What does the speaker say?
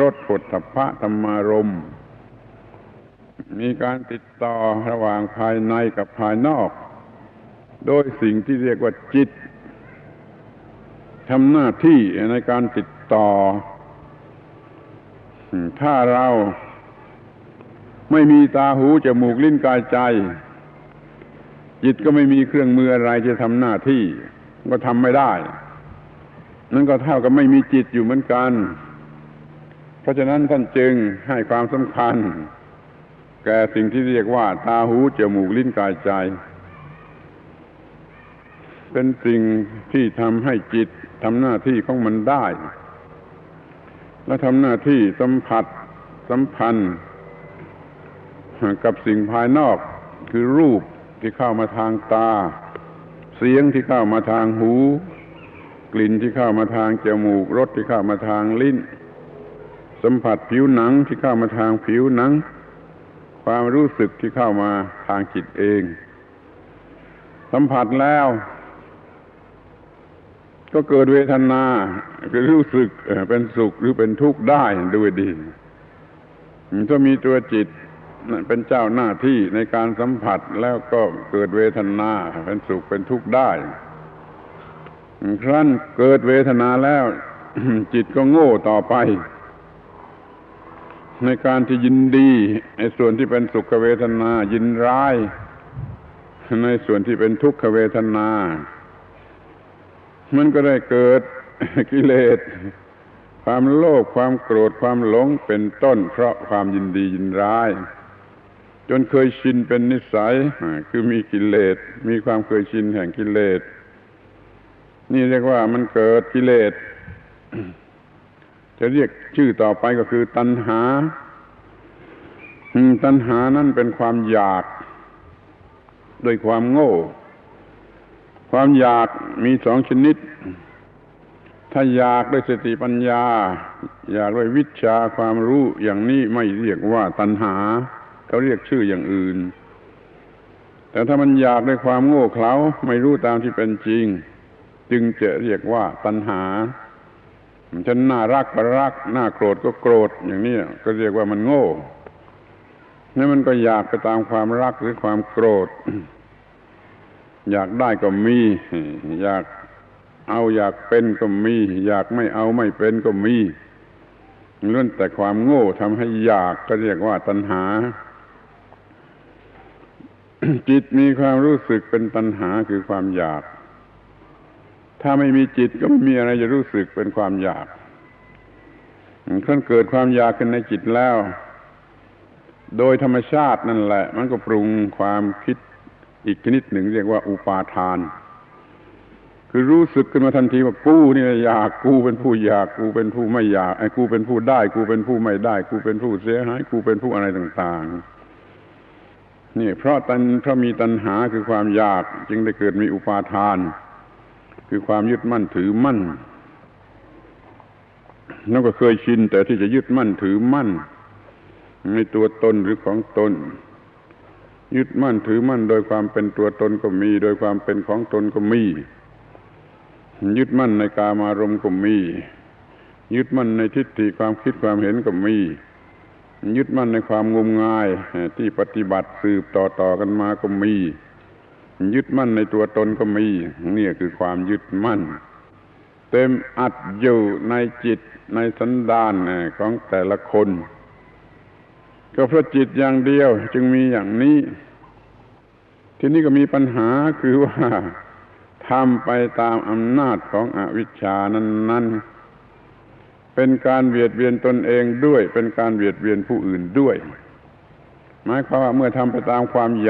รสผลทพะธรรมารม มีการติดต่อระหว่างภายในกับภายนอก โดยสิ่งที่เรียกว่าจิตทำหน้าที่ในการติดต่อ ถ้าเราไม่มีตาหูจมูกลิ้นกายใจ จิตก็ไม่มีเครื่องมืออะไรจะทำหน้าที่ ก็ทำไม่ได้ นั่นก็เท่ากับไม่มีจิตอยู่เหมือนกัน ราะฉะนั้นท่านจึงให้ความสำคัญ แก่สิ่งที่เรียกว่า ตาหูจมูกลิ้นกายใจ เป็นสิ่งที่ทำให้จิตทำหน้าที่ของมันได้ และทำหน้าที่สัมผัสสัมพันธ์ กับสิ่งภายนอกคือรูปที่เข้ามาทางตา เสียงที่เข้ามาทางหู กลิ่นที่เข้ามาทางจมูกรสที่เข้ามาทางลิ้น สัมผัสผิวหนังที่เข้ามาทางผิวหนัง ความรู้สึกที่เข้ามาทางจิตเอง สัมผัสแล้ว ก็เกิดเวทนาคือรู้สึกเป็นสุขหรือเป็นทุกข์ได้ด้วยดีถ้ามีตัวจิตเป็นเจ้าหน้าที่ในการสัมผัสแล้วก็เกิดเวทนาเป็นสุขเป็นทุกข์ได้ ครั้นเกิดเวทนาแล้ว จิตก็โง่ต่อไป ในการที่ยินดีในส่วนที่เป็นสุขเวทนา ยินร้าย ในส่วนที่เป็นทุกขเวทนา มันก็ได้เกิดกิเลส ความโลภความโกรธความหลงเป็นต้น เพราะความยินดียินร้าย จนเคยชินเป็นนิสัย คือมีกิเลส มีความเคยชินแห่งกิเลส นี่เรียกว่ามันเกิดกิเลส จะเรียกชื่อต่อไปก็คือตัณหาตัณหานั่นเป็นความอยาก โดยความโง่ ความอยากมีสองชนิด ถ้าอยากด้วยสติปัญญา อยากด้วยวิชาความรู้อย่างนี้ไม่เรียกว่าตัณหา เขาเรียกชื่ออย่างอื่น แต่ถ้ามันอยากด้วยความโง่เขลาไม่รู้ตามที่เป็นจริง จึงจะเรียกว่าตัณหา ฉันน่ารักก็รักน่าโกรธก็โกรธอย่างนี้ก็เรียกว่ามันโง่นี่มันก็อยากไปตามความรักหรือความโกรธ อยากได้ก็มี อยากเอาอยากเป็นก็มี อยากไม่เอาไม่เป็นก็มีเรื่องแต่ความโง่ทำให้อยากก็เรียกว่าตัณหา จิตมีความรู้สึกเป็นตัณหาคือความอยาก ถ้าไม่มีจิตก็ไม่มีอะไรจะรู้สึกเป็นความอยากขั้นเกิดความอยากขึ้นในจิตแล้ว โดยธรรมชาตินั่นแหละ มันก็ปรุงความคิดอีกชนิดหนึ่งเรียกว่าอุปาทาน คือรู้สึกขึ้นมาทันทีว่ากูนี่อยากกูเป็นผู้อยากกูเป็นผู้ไม่อยากไอ้กูเป็นผู้ได้ กูเป็นผู้ไม่ได้ กูเป็นผู้เสียหายกูเป็นผู้อะไรต่างๆ นี่เพราะตันเพราะมีตัณหาคือความอยาก จึงได้เกิดมีอุปาทาน คือความยึดมั่นถือมั่นแล้วก็เคยชิน แต่ที่จะยึดมั่นถือมั่น ในตัวตนหรือของตน ยึดมั่นถือมั่น โดยความเป็นตัวตนก็มี โดยความเป็นของตนก็มี ยึดมั่นในกามารมณ์ก็มี ยึดมั่นในทิฏฐิความคิดความเห็นก็มี ยึดมั่นในความงมงายที่ปฏิบัติสืบต่อต่อกันมาก็มี ยึดมั่นในตัวตนก็มีนี่คือความยึดมั่น เต็มอัดอยู่ในจิตในสันดานของแต่ละคน ก็เพราะจิตอย่างเดียวจึงมีอย่างนี้ ทีนี้ก็มีปัญหาคือว่าทำไปตามอำนาจของอวิชชานั้น ๆ เป็นการเบียดเบียนตนเองด้วย เป็นการเบียดเบียนผู้อื่นด้วย หมายความว่าเมื่อทำไปตามความอยาก